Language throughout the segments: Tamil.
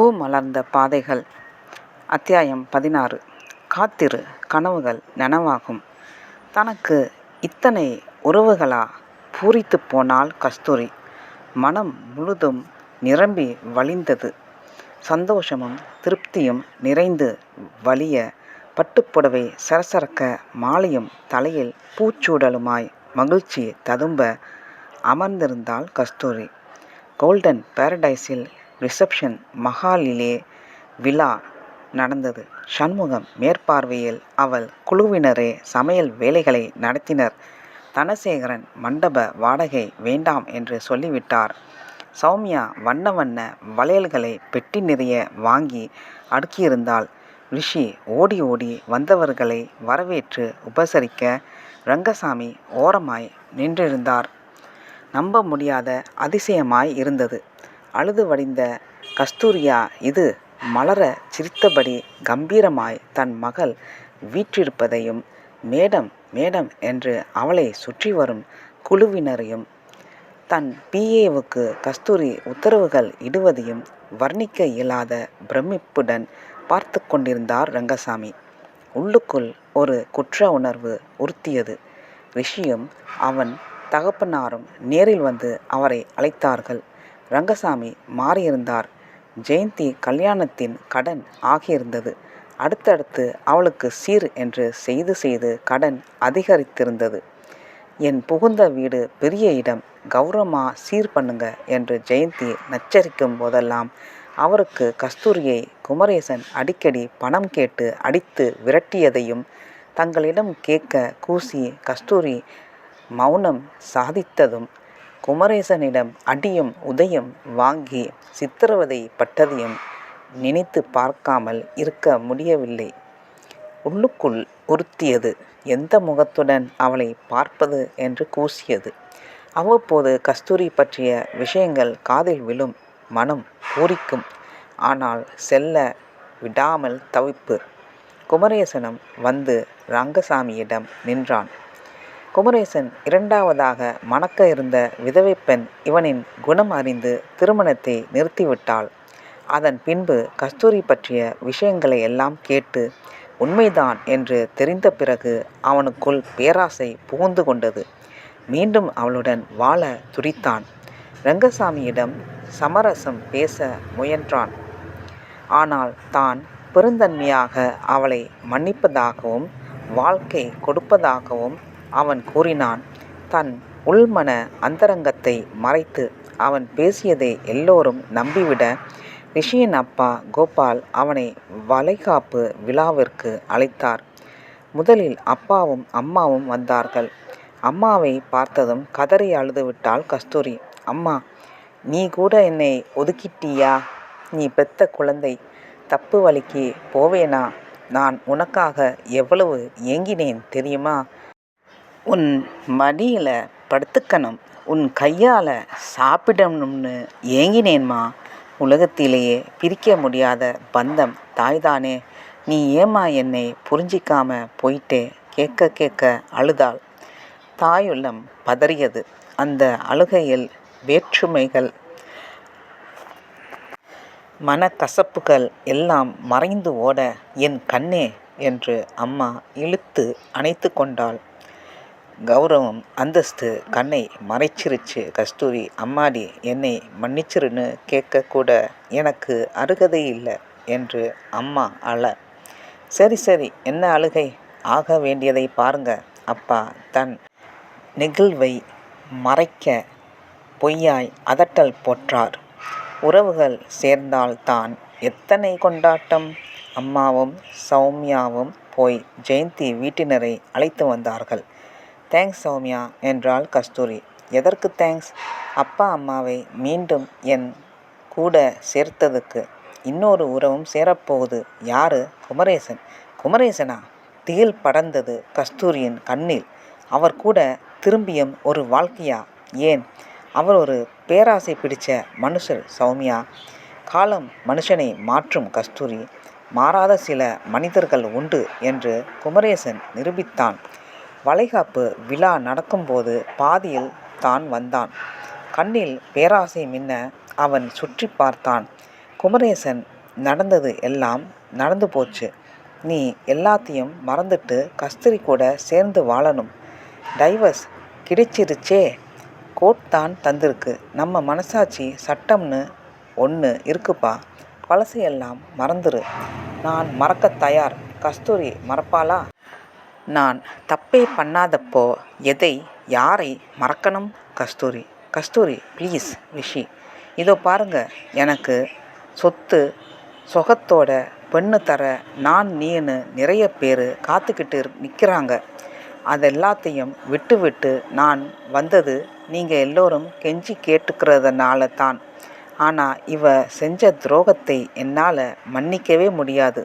பூ மலர்ந்த பாதைகள். அத்தியாயம் பதினாறு. காத்திரு கனவுகள் நனவாகும். தனக்கு இத்தனை உறவுகளா? பூரித்துப் போனால் கஸ்தூரி. மனம் முழுதும் நிரம்பி வழிந்தது. சந்தோஷமும் திருப்தியும் நிறைந்து வழிய பட்டுப்புடவை சரசரக்க மாலையும் தலையில் பூச்சூடலுமாய் மகிழ்ச்சி ததும்ப அமர்ந்திருந்தாள் கஸ்தூரி. கோல்டன் பாரடைஸில் ரிசப்ஷன் மஹாலிலே விழா நடந்தது. சண்முகம் மேற்பார்வையில் அவள் குழுவினரே சமையல் வேலைகளை நடத்தினர். தனசேகரன் மண்டப வாடகை வேண்டாம் என்று சொல்லிவிட்டார். சௌமியா வண்ண வண்ண வளையல்களை பெட்டி நிறைய வாங்கி அடுக்கியிருந்தாள். ரிஷி ஓடி ஓடி வந்தவர்களை வரவேற்று உபசரிக்க ரங்கசாமி ஓரமாய் நின்றிருந்தார். நம்ப முடியாத அதிசயமாய் இருந்தது. அழுது வடிந்த கஸ்தூரியா இது மலர சிரித்தபடி கம்பீரமாய் தன் மகள் வீற்றிருப்பதையும் மேடம் மேடம் என்று அவளை சுற்றி வரும் குழுவினரையும் தன் பிஏவுக்கு கஸ்தூரி உத்தரவுகள் இடுவதையும் வர்ணிக்க இயலாத பிரமிப்புடன் பார்த்து கொண்டிருந்தார் ரங்கசாமி. உள்ளுக்குள் ஒரு குற்ற உணர்வு உறுத்தியது. ரிஷியும் அவன் தகப்பனாரும் நேரில் வந்து அவரை அழைத்தார்கள். ரங்கசாமி மாறியிருந்தார். ஜெயந்தி கல்யாணத்தின் கடன் ஆகியிருந்தது. அடுத்தடுத்து அவளுக்கு சீர் என்று செய்து செய்து கடன் அதிகரித்திருந்தது. என் புகுந்த வீடு பெரிய இடம். கௌரவமாக சீர் பண்ணுங்க என்று ஜெயந்தி நச்சரிக்கும் போதெல்லாம் அவருக்கு கஸ்தூரியை குமரேசன் அடிக்கடி பணம் கேட்டு அடித்து விரட்டியதையும் தங்களிடம் கேட்க கூசி கஸ்தூரி மௌனம் சாதித்ததும் குமரேசனிடம் அடியும் உதயம் வாங்கி சித்திரவதை பட்டதையும் நினைத்து பார்க்காமல் இருக்க முடியவில்லை. உள்ளுக்குள் உறுத்தியது. எந்த முகத்துடன் அவளை பார்ப்பது என்று கூசியது. அவ்வப்போது கஸ்தூரி பற்றிய விஷயங்கள் காதில் விழும் மனம் பூரிக்கும். ஆனால் செல்ல விடாமல் தவிப்பு. குமரேசனும் வந்து ரங்கசாமியிடம் நின்றான். குமரேசன் இரண்டாவதாக மணக்க இருந்த விதவை பெண் இவனின் குணம் அறிந்து திருமணத்தை நிறுத்திவிட்டாள். அதன் பின்பு கஸ்தூரி பற்றிய விஷயங்களை எல்லாம் கேட்டு உண்மைதான் என்று தெரிந்த பிறகு அவனுக்குள் பேராசை புகுந்து கொண்டது. மீண்டும் அவளுடன் வாழ துடித்தான். ரங்கசாமியிடம் சமரசம் பேச முயன்றான். ஆனால் தான் பெருந்தன்மையாக அவளை மன்னிப்பதாகவும் வாழ்க்கை கொடுப்பதாகவும் அவன் கூறினான் தன் உள்மன அந்தரங்கத்தை மறைத்து அவன் பேசியதை எல்லோரும் நம்பிவிட ரிஷியின் அப்பா கோபால் அவனை வளைகாப்பு விழாவிற்கு அழைத்தார். முதலில் அப்பாவும் அம்மாவும் வந்தார்கள். அம்மாவை பார்த்ததும் கதறி அழுதுவிட்டாள் கஸ்தூரி. அம்மா நீ கூட என்னை ஒதுக்கிட்டியா? நீ பெத்த குழந்தை. தப்பு வழிக்கு போவேனா? நான் உனக்காக எவ்வளவு ஏங்கினேன் தெரியுமா? உன் மடியில் படுத்துக்கணும். உன் கையால் சாப்பிடணும்னு ஏங்கினேன்மா. உலகத்திலேயே பிரிக்க முடியாத பந்தம் தாய்தானே. நீ ஏமா என்னை புரிஞ்சிக்காம போயிட்டே? கேட்க கேட்க அழுதாள். தாயுள்ளம் பதறியது. அந்த அழுகையில் வேற்றுமைகள் மனக்கசப்புகள் எல்லாம் மறைந்து ஓட என் கண்ணே என்று அம்மா இழுத்து அணைத்து கொண்டாள். கௌரவம் அந்தஸ்து கண்ணை மறைச்சிருச்சு. கஸ்தூரி அம்மாடி என்னை மன்னிச்சிருன்னு கேட்கக்கூட எனக்கு அருகதை இல்லை என்று அம்மா அழ. சரி சரி என்ன அழுகை? ஆக வேண்டியதை பாருங்க. அப்பா தன் நெகிழ்வை மறைக்க பொய்யாய் அதட்டல் போற்றார். உறவுகள் சேர்ந்தால் தான் எத்தனை கொண்டாட்டம்? அம்மாவும் சௌமியாவும் போய் ஜெயந்தி வீட்டினரை அழைத்து வந்தார்கள். தேங்க்ஸ் சௌமியா என்றாள் கஸ்தூரி. எதற்கு தேங்க்ஸ் அப்பா அம்மாவை மீண்டும் என் கூட சேர்த்ததுக்கு இன்னொரு உறவும் சேரப்போகுது. யாரு? குமரேசன். குமரேசனா? திகில் படர்ந்தது கஸ்தூரியின் கண்ணில். அவர் கூட திரும்பியும் ஒரு வாழ்க்கையா? ஏன்? அவர் ஒரு பேராசை பிடிச்ச மனுஷர் சௌமியா. காலம் மனுஷனை மாற்றும் கஸ்தூரி. மாறாத சில மனிதர்கள் உண்டு என்று குமரேசன் நிரூபித்தான். வளைகாப்பு விழா நடக்கும்போது பாதியில் தான் வந்தான். கண்ணில் பேராசை மின்ன அவன் சுற்றி பார்த்தான். குமரேசன் நடந்தது எல்லாம் நடந்து போச்சு. நீ எல்லாத்தையும் மறந்துட்டு கஸ்தூரி கூட சேர்ந்து வாழணும். டைவர்ஸ் கிடைச்சிருச்சே. கோர்ட் தான் தந்திருக்கு. நம்ம மனசாட்சி சட்டம்னு ஒன்று இருக்குப்பா. பழசையெல்லாம் மறந்துரு. நான் மறக்க தயார். கஸ்தூரி மறப்பாளா? நான் தப்பே பண்ணாதப்போ எதை யாரை மறக்கணும்? கஸ்தூரி. கஸ்தூரி ப்ளீஸ் விஷி இதோ பாருங்க எனக்கு சொத்து சொகத்தோட பெண்ணு தர நான் நீனு நிறைய பேர் காத்துக்கிட்டு நிற்கிறாங்க அதெல்லாத்தையும் விட்டு விட்டு நான் வந்தது நீங்கள் எல்லோரும் கெஞ்சி கேட்டுக்கிறதுனால தான். ஆனால் இவ செஞ்ச துரோகத்தை என்னால் மன்னிக்கவே முடியாது.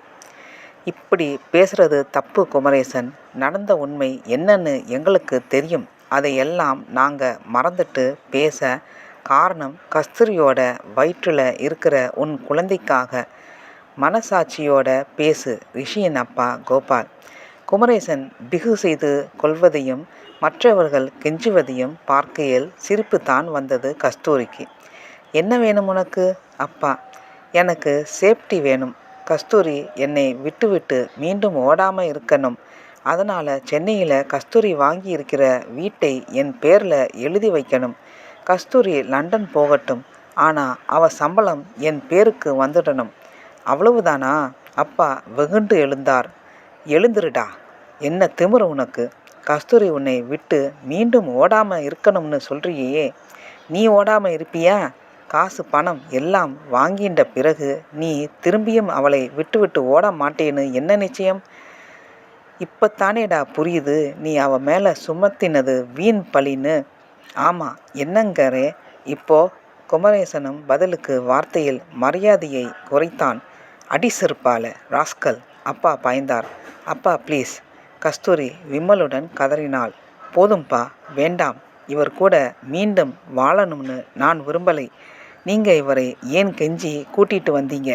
இப்படி பேசுகிறது தப்பு குமரேசன். நடந்த உண்மை என்னன்னு எங்களுக்கு தெரியும். அதையெல்லாம் நாங்கள் மறந்துட்டு பேச காரணம் கஸ்தூரியோட வயிற்றில் இருக்கிற உன் குழந்தைக்காக. மனசாட்சியோட பேசு ரிஷியின் அப்பா கோபால். குமரேசன் பிகு செய்து கொள்வதையும் மற்றவர்கள் கெஞ்சுவதையும் பார்க்கையில் சிரிப்பு தான் வந்தது கஸ்தூரிக்கு. என்ன வேணும் உனக்கு? அப்பா எனக்கு சேஃப்டி வேணும். கஸ்தூரி என்னை விட்டுவிட்டு மீண்டும் ஓடாமல் இருக்கணும். அதனால் சென்னையில் கஸ்தூரி வாங்கி இருக்கிற வீட்டை என் பேரில் எழுதி வைக்கணும். கஸ்தூரி லண்டன் போகட்டும். ஆனால் அவ சம்பளம் என் பேருக்கு வந்துடணும். அவ்வளவுதானா? அப்பா வெகுண்டு எழுந்தார். எழுந்துருடா. என்ன திமிரு உனக்கு? கஸ்தூரி உன்னை விட்டு மீண்டும் ஓடாமல் இருக்கணும்னு சொல்கிறியே நீ ஓடாமல் இருப்பியா? காசு பணம் எல்லாம் வாங்கின்ற பிறகு நீ திரும்பியும் அவளை விட்டுவிட்டு ஓட மாட்டேன்னு என்ன நிச்சயம்? இப்போத்தானேடா புரியுது நீ அவ மேலே சுமத்தினது வீண் பழின்னு. ஆமாம் என்னங்கரே இப்போ குமரேசனும் பதிலுக்கு வார்த்தையில் மரியாதையை குறைத்தான். அடி செருப்பால ராஸ்கல். அப்பா பாய்ந்தார். அப்பா ப்ளீஸ் கஸ்தூரி விம்மலுடன் கதறினாள். போதும்பா வேண்டாம். இவர் கூட மீண்டும் வாழணும்னு நான் விரும்பலை. நீங்கள் இவரை ஏன் கெஞ்சி கூட்டிகிட்டு வந்தீங்க?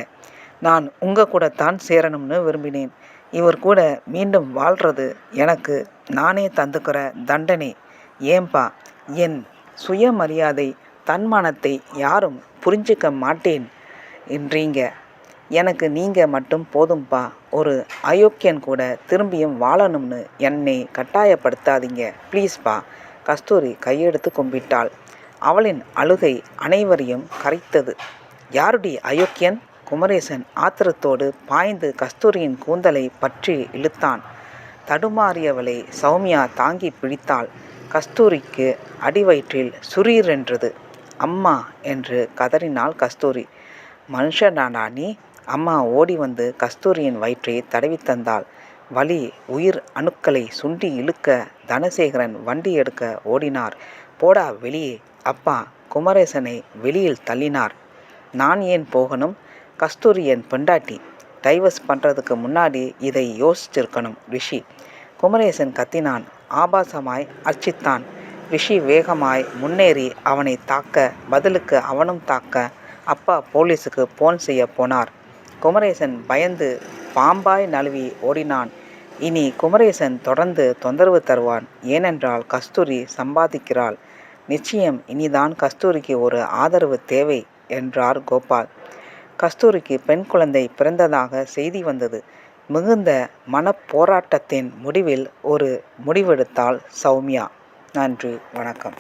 நான் உங்கள் கூட தான் சேரணும்னு விரும்பினேன். இவர் கூட மீண்டும் வாழ்கிறது எனக்கு நானே தந்துக்கிற தண்டனை. ஏன்பா என் சுயமரியாதை தன்மானத்தை யாரும் புரிஞ்சிக்க மாட்டேன் என்றீங்க. எனக்கு நீங்கள் மட்டும் போதும்பா. ஒரு அயோக்கியன் கூட திரும்பியும் வாழணும்னு என்னை கட்டாயப்படுத்தாதீங்க. ப்ளீஸ்பா கஸ்தூரி கையெடுத்து கும்பிட்டாள். அவளின் அழுகை அனைவரையும் கரைத்தது. யாருடைய அயோக்கியன்? குமரேசன் ஆத்திரத்தோடு பாய்ந்து கஸ்தூரியின் கூந்தலை பற்றி இழுத்தான். தடுமாறியவளை சௌமியா தாங்கி பிடித்தாள். கஸ்தூரிக்கு அடிவயிற்றில் சுரீரென்றது அம்மா என்று கதறினாள் கஸ்தூரி. மனுஷனானா நீ? அம்மா ஓடி வந்து கஸ்தூரியின் வயிற்றை தடவி தந்தாள். வலி உயிர் அணுக்களை சுண்டி இழுக்க தனசேகரன் வண்டி எடுக்க ஓடினார். போடா வெளியே. அப்பா குமரேசனை வெளியில் தள்ளினார். நான் ஏன் போகணும்? கஸ்தூரி என் பெண்டாட்டி. டைவர்ஸ் பண்ணுறதுக்கு முன்னாடி இதை யோசிச்சிருக்கணும் ரிஷி. குமரேசன் கத்தினான். ஆபாசமாய் அர்ச்சித்தான். ரிஷி வேகமாய் முன்னேறி அவனை தாக்க பதிலுக்கு அவனும் தாக்க அப்பா போலீஸுக்கு போன் செய்ய போனார். குமரேசன் பயந்து பாம்பாய் நழுவி ஓடினான். இனி குமரேசன் தொடர்ந்து தொந்தரவு தருவான். ஏனென்றால் கஸ்தூரி சம்பாதிக்கிறாள். நிச்சயம் இனிதான் கஸ்தூரிக்கு ஒரு ஆதரவு தேவை என்றார் கோபால். கஸ்தூரிக்கு பெண் குழந்தை பிறந்ததாக செய்தி வந்தது. மிகுந்த மனப்போராட்டத்தின் முடிவில் ஒரு முடிவெடுத்தாள் சௌமியா. நன்றி வணக்கம்.